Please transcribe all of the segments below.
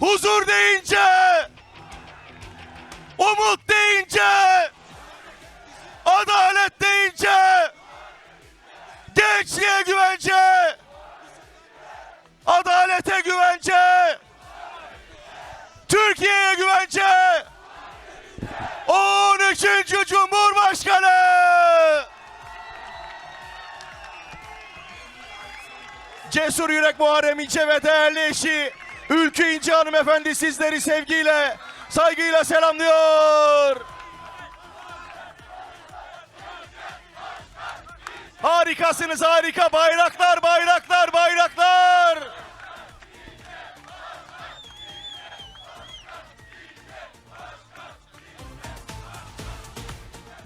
huzur deyince, umut deyince, adalet deyince, gençliğe güvence, adalete güvence, Türkiye'ye güvence, 13. Cumhurbaşkanı. Cesur Yürek Muharrem İnce ve değerli eşi Ülkü İnce hanımefendi sizleri sevgiyle, saygıyla selamlıyor. Harikasınız harika bayraklar bayraklar bayraklar.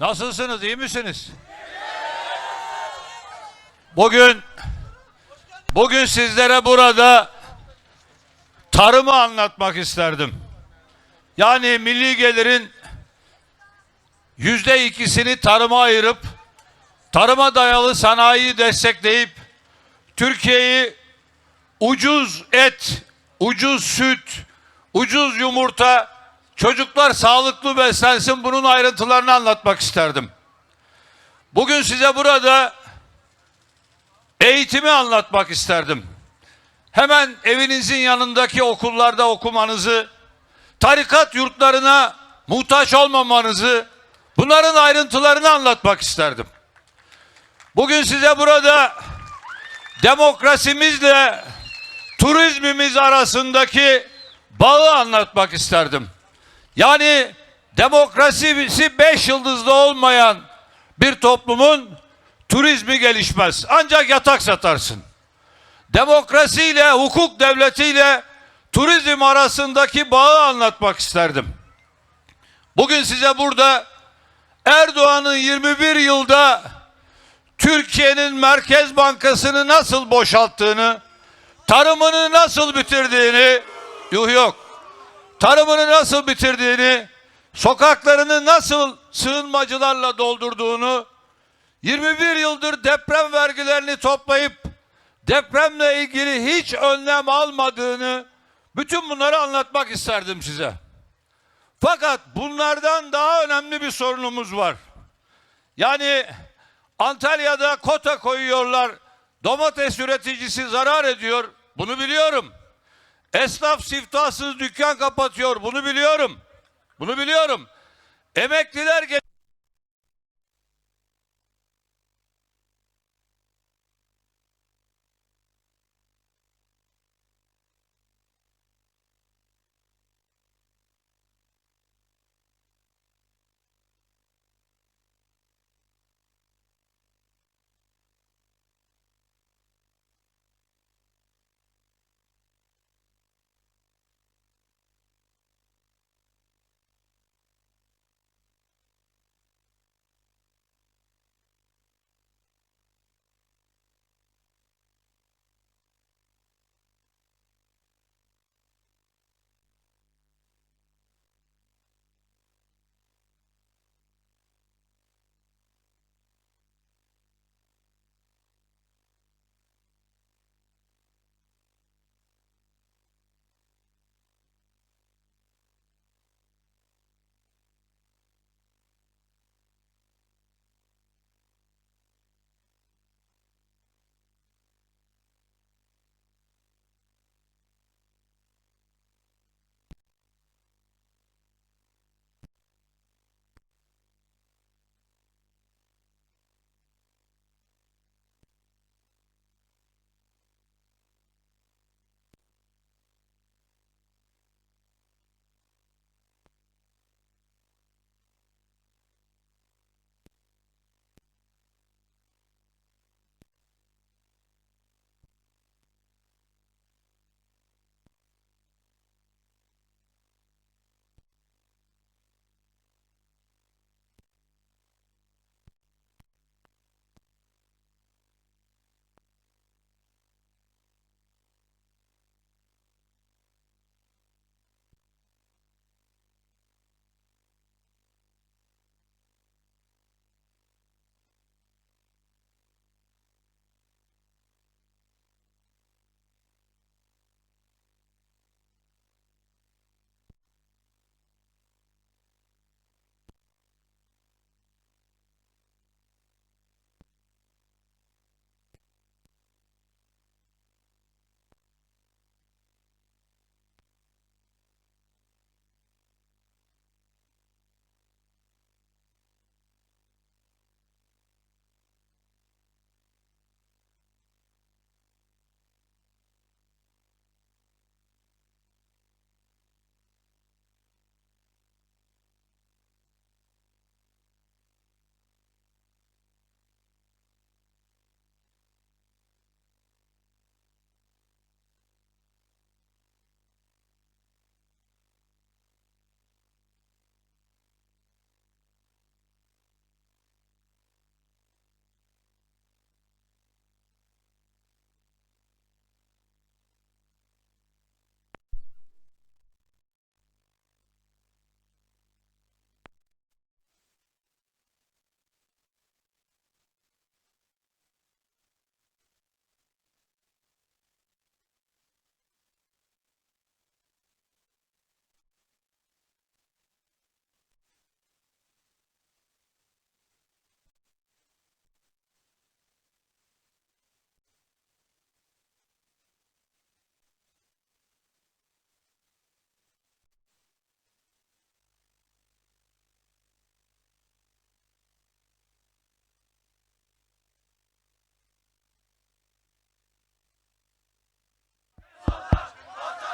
Nasılsınız, iyi misiniz? Bugün bugün sizlere burada tarımı anlatmak isterdim. Yani milli gelirin yüzde ikisini tarıma ayırıp tarıma dayalı sanayiyi destekleyip Türkiye'yi ucuz et, ucuz süt, ucuz yumurta, çocuklar sağlıklı beslensin bunun ayrıntılarını anlatmak isterdim. Bugün size burada eğitimi anlatmak isterdim. Hemen evinizin yanındaki okullarda okumanızı, tarikat yurtlarına muhtaç olmamanızı, bunların ayrıntılarını anlatmak isterdim. Bugün size burada demokrasimizle turizmimiz arasındaki bağı anlatmak isterdim. Yani demokrasisi beş yıldızlı olmayan bir toplumun turizmi gelişmez. Ancak yatak satarsın. Demokrasiyle, hukuk devletiyle turizm arasındaki bağı anlatmak isterdim. Bugün size burada Erdoğan'ın 21 yılda Türkiye'nin Merkez Bankası'nı nasıl boşalttığını, tarımını nasıl bitirdiğini, yuh yok, tarımını nasıl bitirdiğini, sokaklarını nasıl sığınmacılarla doldurduğunu, 21 yıldır deprem vergilerini toplayıp depremle ilgili hiç önlem almadığını, bütün bunları anlatmak isterdim size. Fakat bunlardan daha önemli bir sorunumuz var. Yani Antalya'da kota koyuyorlar. Domates üreticisi zarar ediyor. Bunu biliyorum. Esnaf siftahsız dükkan kapatıyor. Bunu biliyorum. Bunu biliyorum. Emekliler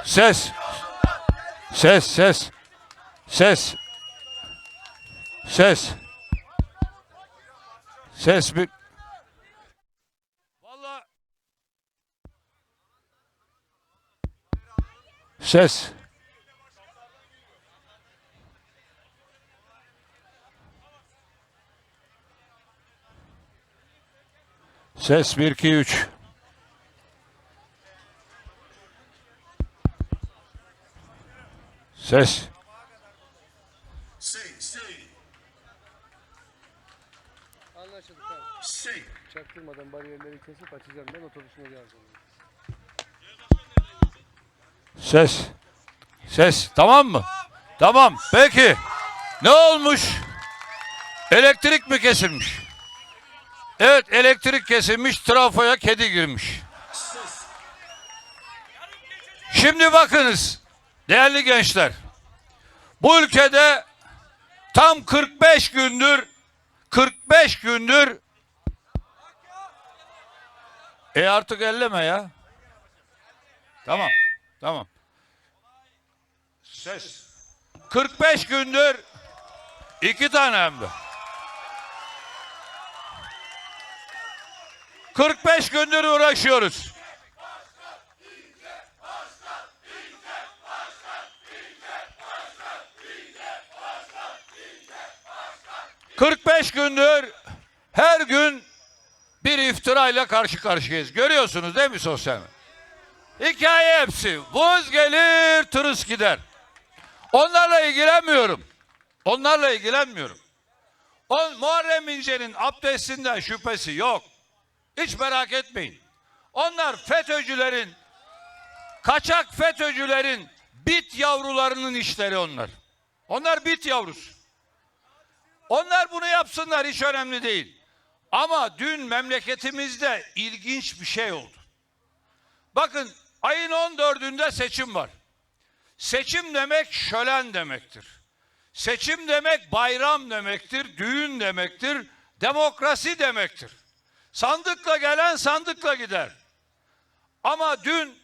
Ses. Ses, ses. Ses. Ses. Ses bir. Vallahi Ses. Ses 1 2 3. Ses. Anlaşıldı tamam. Çaktırmadan bariyerleri kesip açacağım ben otobüsüne geleceğim. Ses. Ses. Tamam mı? Tamam. Peki. Ne olmuş? Elektrik mi kesilmiş? Evet elektrik kesilmiş. Trafoya kedi girmiş. Şimdi bakınız. Değerli gençler. Bu ülkede tam 45 gündür 45 gündür e artık elleme ya. Tamam. Tamam. Ses. 45 gündür iki tane hem de. 45 gündür uğraşıyoruz. ...45 gündür her gün bir iftirayla karşı karşıyayız. Görüyorsunuz değil mi sosyal medya? Hikaye hepsi. Vız gelir, tırıs gider. Onlarla ilgilenmiyorum. Onlarla ilgilenmiyorum. O, Muharrem İnce'nin abdestinden şüphesi yok. Hiç merak etmeyin. Onlar FETÖ'cülerin, kaçak FETÖ'cülerin bit yavrularının işleri onlar. Onlar bit yavrusu. Onlar bunu yapsınlar hiç önemli değil. Ama dün memleketimizde ilginç bir şey oldu. Bakın ayın 14'ünde seçim var. Seçim demek şölen demektir. Seçim demek bayram demektir, düğün demektir, demokrasi demektir. Sandıkla gelen sandıkla gider. Ama dün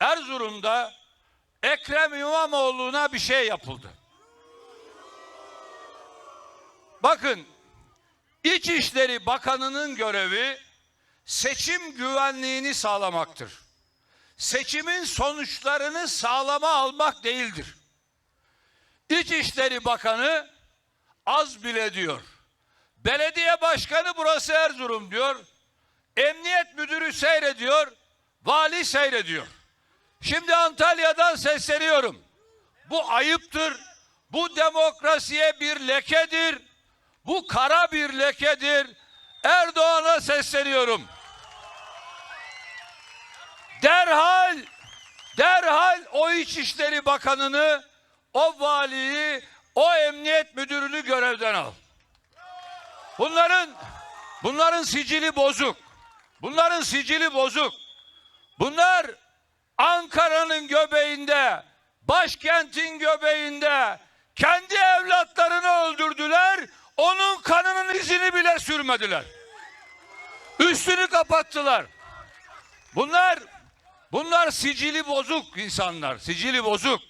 Erzurum'da Ekrem İmamoğlu'na bir şey yapıldı. Bakın İçişleri Bakanı'nın görevi seçim güvenliğini sağlamaktır seçimin sonuçlarını sağlama almak değildir. İçişleri Bakanı az bile diyor. Belediye başkanı burası Erzurum diyor. Emniyet müdürü seyrediyor. Vali seyrediyor. Şimdi Antalya'dan sesleniyorum. Bu ayıptır. Bu demokrasiye bir lekedir. Bu kara bir lekedir. Erdoğan'a sesleniyorum derhal derhal o İçişleri Bakanı'nı, o valiyi, o emniyet müdürünü görevden al. Bunların bunların sicili bozuk. Bunların sicili bozuk. Bunlar Ankara'nın göbeğinde, başkentin göbeğinde kendi evlatlarını öldürdüler. Onun kanının izini bile sürmediler. Üstünü kapattılar. Bunlar Bunlar sicili bozuk insanlar, sicili bozuk.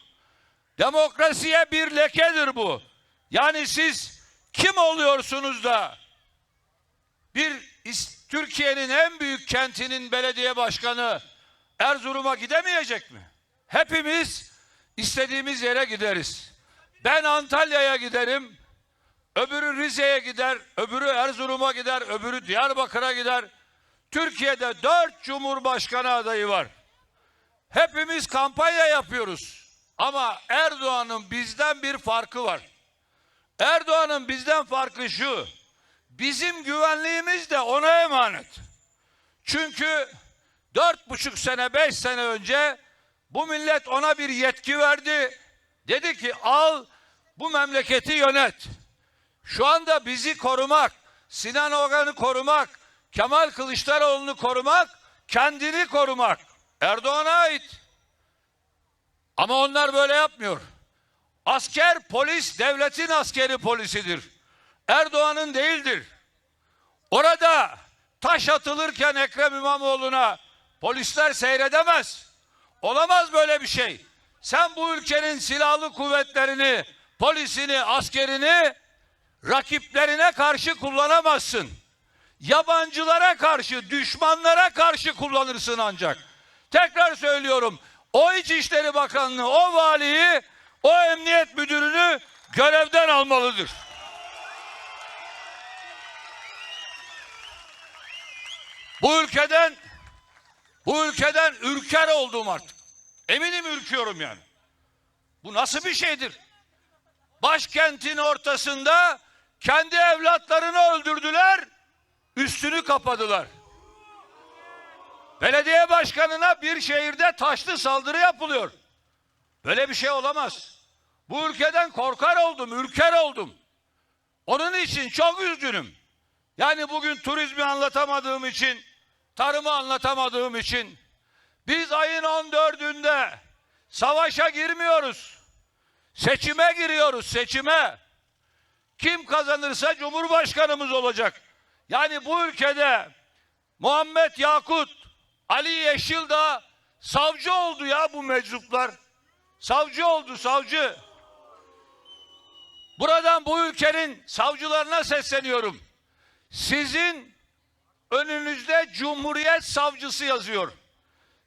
Demokrasiye bir lekedir bu. Yani siz kim oluyorsunuz da bir Türkiye'nin en büyük kentinin belediye başkanı Erzurum'a gidemeyecek mi? Hepimiz istediğimiz yere gideriz. Ben Antalya'ya giderim, öbürü Rize'ye gider, öbürü Erzurum'a gider, öbürü Diyarbakır'a gider. Türkiye'de dört cumhurbaşkanı adayı var. Hepimiz kampanya yapıyoruz. Ama Erdoğan'ın bizden bir farkı var. Erdoğan'ın bizden farkı şu. Bizim güvenliğimiz de ona emanet. Çünkü dört buçuk sene, beş sene önce bu millet ona bir yetki verdi. Dedi ki al bu memleketi yönet. Şu anda bizi korumak, Sinan Ogan'ı korumak, Kemal Kılıçdaroğlu'nu korumak, kendini korumak. Erdoğan'a ait. Ama onlar böyle yapmıyor. Asker polis devletin askeri polisidir. Erdoğan'ın değildir. Orada taş atılırken Ekrem İmamoğlu'na polisler seyredemez. Olamaz böyle bir şey. Sen bu ülkenin silahlı kuvvetlerini, polisini, askerini rakiplerine karşı kullanamazsın. Yabancılara karşı, düşmanlara karşı kullanırsın ancak. Tekrar söylüyorum. O İçişleri Bakanlığı, o valiyi, o emniyet müdürünü görevden almalıdır. Bu ülkeden bu ülkeden ürker oldum artık. Eminim ürküyorum yani. Bu nasıl bir şeydir? Başkentin ortasında kendi evlatlarını öldürdüler, üstünü kapadılar. Belediye başkanına bir şehirde taşlı saldırı yapılıyor. Böyle bir şey olamaz. Bu ülkeden korkar oldum, ürker oldum. Onun için çok üzgünüm. Yani bugün turizmi anlatamadığım için, tarımı anlatamadığım için biz ayın 14'ünde savaşa girmiyoruz. Seçime giriyoruz, seçime. Kim kazanırsa Cumhurbaşkanımız olacak. Yani bu ülkede Muhammed Yakut, Ali Yeşildağ savcı oldu ya bu meczuplar. Savcı oldu, savcı. Buradan bu ülkenin savcılarına sesleniyorum. Sizin önünüzde Cumhuriyet Savcısı yazıyor.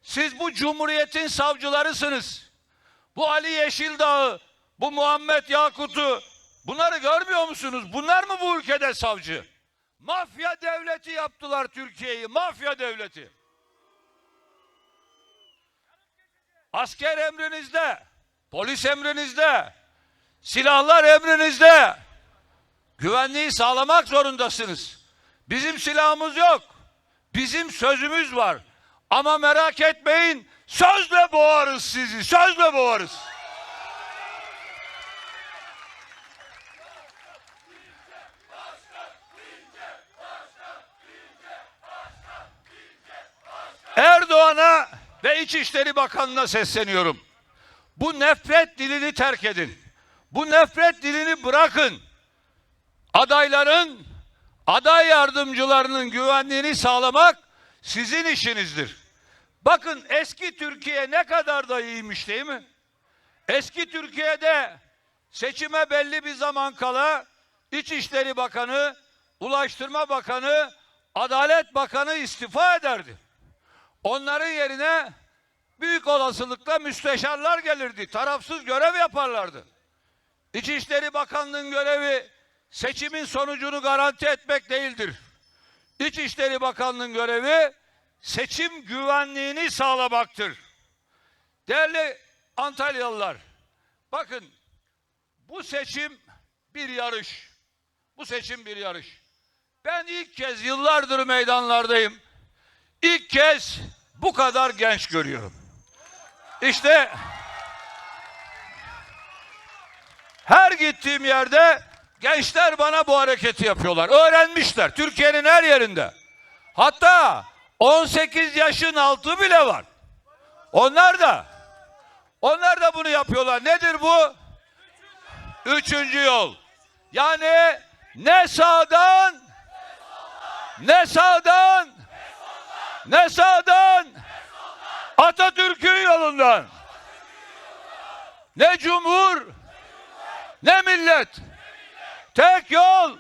Siz bu Cumhuriyet'in savcılarısınız. Bu Ali Yeşildağ'ı, bu Muhammed Yakut'u bunları görmüyor musunuz? Bunlar mı bu ülkede savcı? Mafya devleti yaptılar Türkiye'yi, mafya devleti. Asker emrinizde, polis emrinizde, silahlar emrinizde. Güvenliği sağlamak zorundasınız. Bizim silahımız yok. Bizim sözümüz var. Ama merak etmeyin, sözle boğarız sizi, sözle boğarız. Erdoğan'a ve İçişleri Bakanı'na sesleniyorum. Bu nefret dilini terk edin. Bu nefret dilini bırakın. Adayların, aday yardımcılarının güvenliğini sağlamak sizin işinizdir. Bakın eski Türkiye ne kadar da iyiymiş değil mi? Eski Türkiye'de seçime belli bir zaman kala İçişleri Bakanı, Ulaştırma Bakanı, Adalet Bakanı istifa ederdi. Onların yerine büyük olasılıkla müsteşarlar gelirdi. Tarafsız görev yaparlardı. İçişleri Bakanlığı'nın görevi seçimin sonucunu garanti etmek değildir. İçişleri Bakanlığı'nın görevi seçim güvenliğini sağlamaktır. Değerli Antalyalılar, bakın bu seçim bir yarış. Bu seçim bir yarış. Ben ilk kez yıllardır meydanlardayım. İlk kez bu kadar genç görüyorum. İşte her gittiğim yerde gençler bana bu hareketi yapıyorlar. Öğrenmişler Türkiye'nin her yerinde. Hatta 18 yaşın altı bile var. Onlar da onlar da bunu yapıyorlar. Nedir bu? Üçüncü yol. Yani ne sağdan ne sağdan ne sağdan? Atatürk'ün yolundan. Ne cumhur? Ne millet? Tek yol.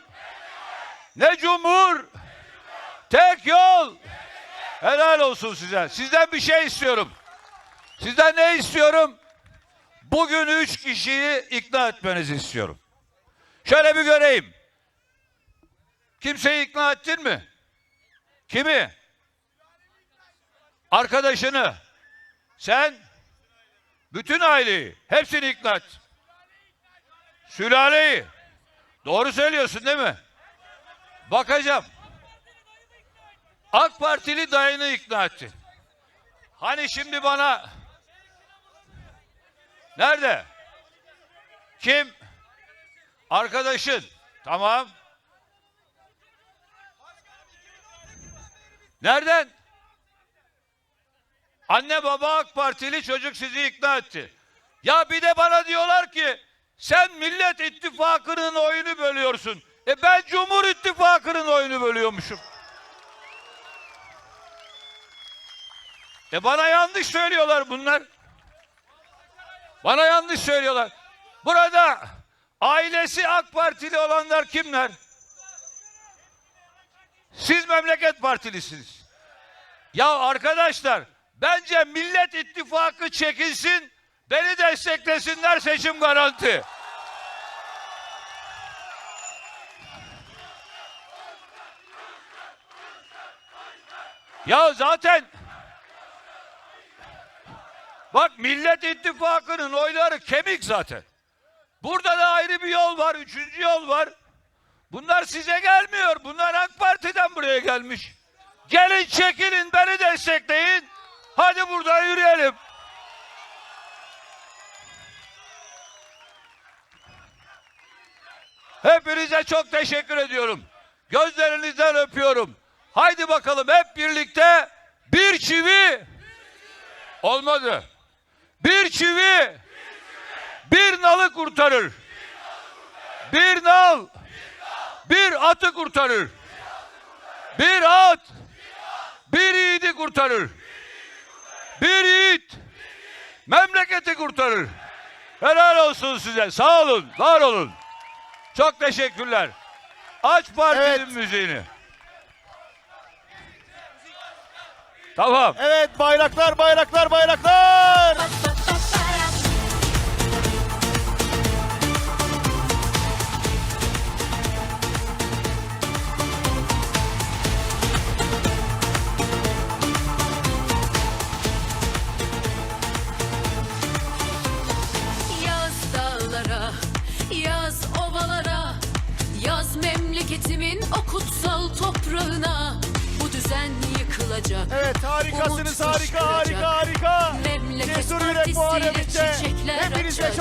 Ne cumhur? Tek yol. Helal olsun size. Sizden bir şey istiyorum. Sizden ne istiyorum? Bugün üç kişiyi ikna etmenizi istiyorum. Şöyle bir göreyim. Kimseyi ikna ettin mi? Kimi arkadaşını, sen, bütün aileyi, hepsini ikna et. Sülaleyi. Doğru söylüyorsun değil mi? Bakacağım. AK Partili dayını ikna etti. Hani şimdi bana Nerede? Kim? Arkadaşın. Tamam. Nereden? Anne baba AK Partili çocuk sizi ikna etti. Ya bir de bana diyorlar ki sen Millet İttifakı'nın oyunu bölüyorsun. E ben Cumhur İttifakı'nın oyunu bölüyormuşum. E bana yanlış söylüyorlar bunlar. Bana yanlış söylüyorlar. Burada ailesi AK Partili olanlar kimler? Siz memleket partilisiniz. Ya arkadaşlar bence Millet İttifakı çekilsin, beni desteklesinler seçim garanti. Ya zaten bak Millet İttifakı'nın oyları kemik zaten. Burada da ayrı bir yol var, üçüncü yol var. Bunlar size gelmiyor. Bunlar AK Parti'den buraya gelmiş. Gelin çekilin beni destekleyin. Hadi burada yürüyelim. Hepinize çok teşekkür ediyorum. Gözlerinizden öpüyorum. Haydi bakalım hep birlikte bir çivi olmadı. Bir çivi bir nalı kurtarır. Bir nal bir atı kurtarır. Bir at bir yiğidi kurtarır. Bir yiğit memleketi kurtarır. Helal olsun size. Sağ olun, var olun. Çok teşekkürler. Aç partinin Evet. müziğini. Tamam. Evet bayraklar bayraklar bayraklar.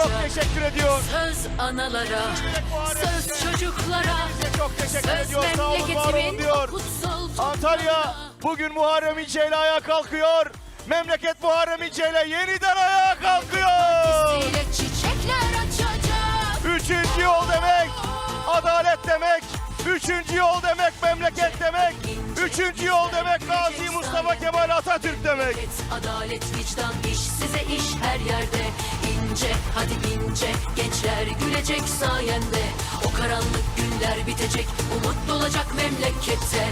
Çok teşekkür ediyor. Söz analara, söz çocuklara, çok teşekkür söz ediyor. Sağ olun var olun diyor. Antalya bugün Muharrem İnce ile ayağa kalkıyor. Memleket Muharrem İnce ile yeniden ayağa Üçüncü yol demek, memleket demek. Üçüncü yol demek, Gazi Mustafa Kemal Atatürk demek. Adalet, vicdan, iş size iş her yerde. İnce, hadi ince, gençler gülecek sayende. O karanlık günler bitecek, umut dolacak memlekette.